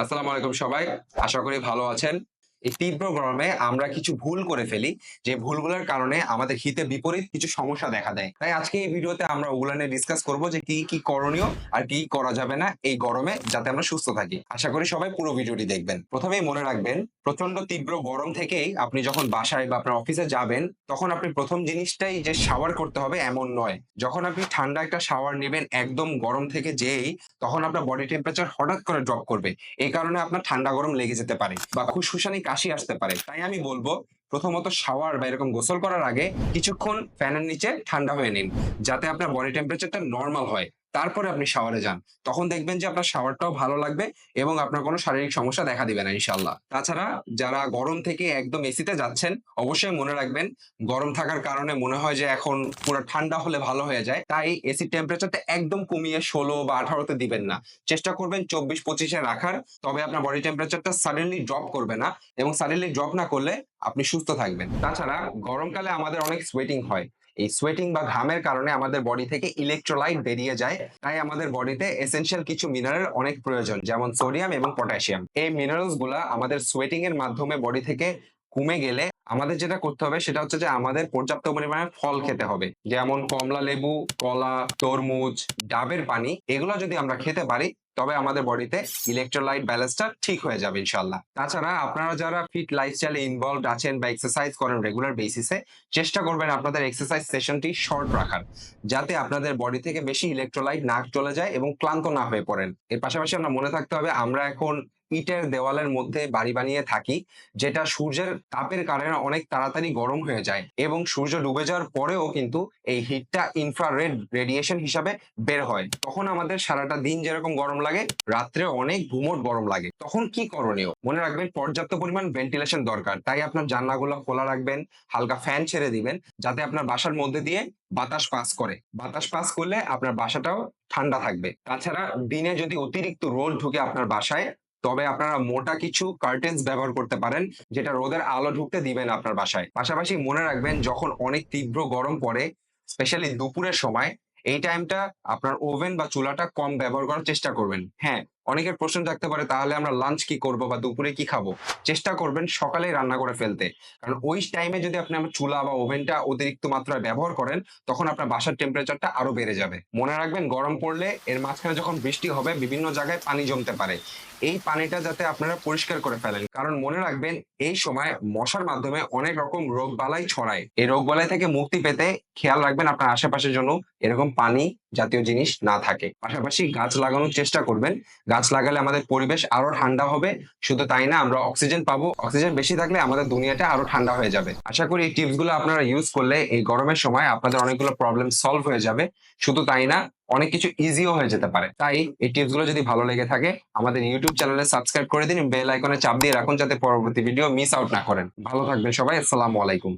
আসসালামু আলাইকুম সবাই। আশা করি ভালো আছেন। এই তীব্র গরমে আমরা কিছু ভুল করে ফেলি, যে ভুলগুলোর কারণে আমাদের হিতে বিপরীত কিছু সমস্যা দেখা দেয়। তাই আজকে এই ভিডিওতে আমরা ওগুলো নিয়ে ডিসকাস করব যে কি কি করণীয় আর কি করা যাবে না এই গরমে যাতে আমরা সুস্থ থাকি। আশা করি সবাই পুরো ভিডিওটি দেখবেন। প্রথমেই মনে রাখবেন প্রচণ্ড তীব্র গরম থেকেই আপনি যখন বাসায় বা আপনার অফিসে যাবেন, তখন আপনি প্রথম জিনিসটাই যে শাওয়ার করতে হবে এমন নয়। যখন আপনি ঠান্ডা একটা শাওয়ার নেবেন একদম গরম থেকে যেই, তখন আপনার বডি টেম্পারেচার হঠাৎ করে ড্রপ করবে। এই কারণে আপনার ঠান্ডা গরম লেগে যেতে পারে বা খুব খুশখুশানি কাশি আসতে পারে। তাই আমি বলব, প্রথমত শাওয়ার বা এরকম গোসল করার আগে কিছুক্ষণ ফ্যানের নিচে ঠান্ডা হয়ে নিন, যাতে আপনার বডি টেম্পারেচারটা নর্মাল হয়। তারপরে আপনি শাওয়ারে যান। তখন দেখবেন যে আপনার শাওয়ারটাও ভালো লাগবে এবং আপনার কোনো শারীরিক সমস্যা দেখা দিবে না ইনশাল্লাহ তাছাড়া যারা গরম থেকে একদম এসিতে যাচ্ছেন, অবশ্যই মনে রাখবেন, গরম থাকার কারণে মনে হয় যে এখন পুরো ঠান্ডা হলে ভালো হয়ে যায়, তাই এসি টেম্পারেচারটা একদম কমিয়ে ষোলো বা আঠারোতে দিবেন না। চেষ্টা করবেন চব্বিশ পঁচিশে রাখার, তবে আপনার বডি টেম্পারেচারটা সাডেনলি ড্রপ করবে না এবং সাডেনলি ড্রপ না করলে আপনি সুস্থ থাকবেন। তাছাড়া গরমকালে আমাদের অনেক সোয়েটিং হয়। এই সোয়েটিং বা ঘামের কারণে আমাদের বডি থেকে ইলেকট্রোলাইট বেরিয়ে যায়। তাই আমাদের বডিতে এসেনশিয়াল কিছু মিনারেল অনেক প্রয়োজন, যেমন সোডিয়াম এবং পটাশিয়াম এই মিনারেলসগুলা আমাদের সোয়েটিং এর মাধ্যমে বডি থেকে কমে গেলে আমাদের যেটা করতে হবে সেটা হচ্ছে যে আমাদের পর্যাপ্ত পরিমাণে ফল খেতে হবে। যেমন কমলা লেবু কলা তরমুজ ডাবের পানি এগুলো যদি আমরা খেতে পারি তবে আমাদের বডিতে ইলেকট্রোলাইট ব্যালেন্সটা ঠিক হয়ে যাবে ইনশাল্লাহ তাছাড়া আপনারা যারা ফিট লাইফস্টাইলে ইনভলভ আছেন বা এক্সারসাইজ করেন রেগুলার বেসিসে চেষ্টা করবেন আপনাদের এক্সারসাইজ সেশনটি শর্ট রাখার যাতে আপনাদের বডি থেকে বেশি ইলেকট্রোলাইট না চলে যায় এবং ক্লান্ত না হয়ে পড়েন। এর পাশাপাশি আমরা মনে থাকতে হবে আমরা এখন ইটের দেওয়ালের মধ্যে বাড়ি বানিয়ে থাকি, যেটা সূর্যের তাপের কারণে অনেক তাড়াতাড়ি গরম হয়ে যায় এবং সূর্য ডুবে যাওয়ার পরেও কিন্তু এই হিটটা ইনফ্রারেড রেডিয়েশন হিসাবে বের হয়। তখন আমাদের সারাটা দিন যেরকম গরম লাগে, রাত্রে অনেক ঘুমোট গরম লাগে। তখন কি করণীয়? মনে রাখবেন, পর্যাপ্ত পরিমাণ ভেন্টিলেশন দরকার। তাই আপনার জানলাগুলো খোলা রাখবেন, হালকা ফ্যান ছেড়ে দিবেন, যাতে আপনার বাসার মধ্যে দিয়ে বাতাস পাস করে। বাতাস পাস করলে আপনার বাসাটাও ঠান্ডা থাকবে। তাছাড়া দিনে যদি অতিরিক্ত রোদ ঢুকে আপনার বাসায় তবে আপনারা মোটা কিছু কার্টেন্স ব্যবহার করতে পারেন, যেটা রোদের আলো ঢুকতে দিবেন আপনার বাসায়। পাশাপাশি মনে রাখবেন, যখন অনেক তীব্র গরম পড়ে স্পেশালি দুপুরের সময়, এই টাইমটা আপনার ওভেন বা চুলাটা কম ব্যবহার করার চেষ্টা করবেন। হ্যাঁ অনেকের প্রশ্ন থাকতে পারে, তাহলে আমরা লাঞ্চ কি করব বা দুপুরে কি খাব? চেষ্টা করবেন সকালেই রান্না করে ফেলতে। কারণ ওই টাইমে যদি আপনি আমার চুলা বা ওভেনটা অতিরিক্ত মাত্রায় ব্যবহার করেন, তখন আপনার বাসার টেম্পারেচারটা আরও বেড়ে যাবে। মনে রাখবেন, গরম পড়লে এর মাঝখানে যখন বৃষ্টি হবে, বিভিন্ন জায়গায় পানি জমতে পারে। এই পানিটা যাতে আপনারা পরিষ্কার করে ফেলেন। কারণ মনে রাখবেন এই সময় মশার মাধ্যমে অনেক রকম রোগ বালাই ছড়ায়। এই রোগ বালাই থেকে মুক্তি পেতে খেয়াল রাখবেন আপনার আশেপাশের জন্য এরকম পানি জাতীয় জিনিস না থাকে। পাশাপাশি গাছ লাগানোর চেষ্টা করবেন। গাছ লাগালে আমাদের পরিবেশ আরও ঠান্ডা হবে। শুধু তাই না, আমরা অক্সিজেন পাবো। অক্সিজেন বেশি থাকলে আমাদের দুনিয়াটা আরও ঠান্ডা হয়ে যাবে। আশা করি এই টিপসগুলো আপনারা ইউজ করলে এই গরমের সময় আপনাদের অনেকগুলো প্রবলেম সলভ হয়ে যাবে। শুধু তাই না অনেক কিছু ইজিও হয়ে যেতে পারে। তাই এই টিপসগুলো যদি ভালো লেগে থাকে, আমাদের ইউটিউব চ্যানেলে সাবস্ক্রাইব করে দিন বেল আইকনে চাপ দিয়ে রাখুন যাতে পরবর্তী ভিডিও মিস আউট না করেন। ভালো থাকবেন সবাই, আসসালামু আলাইকুম।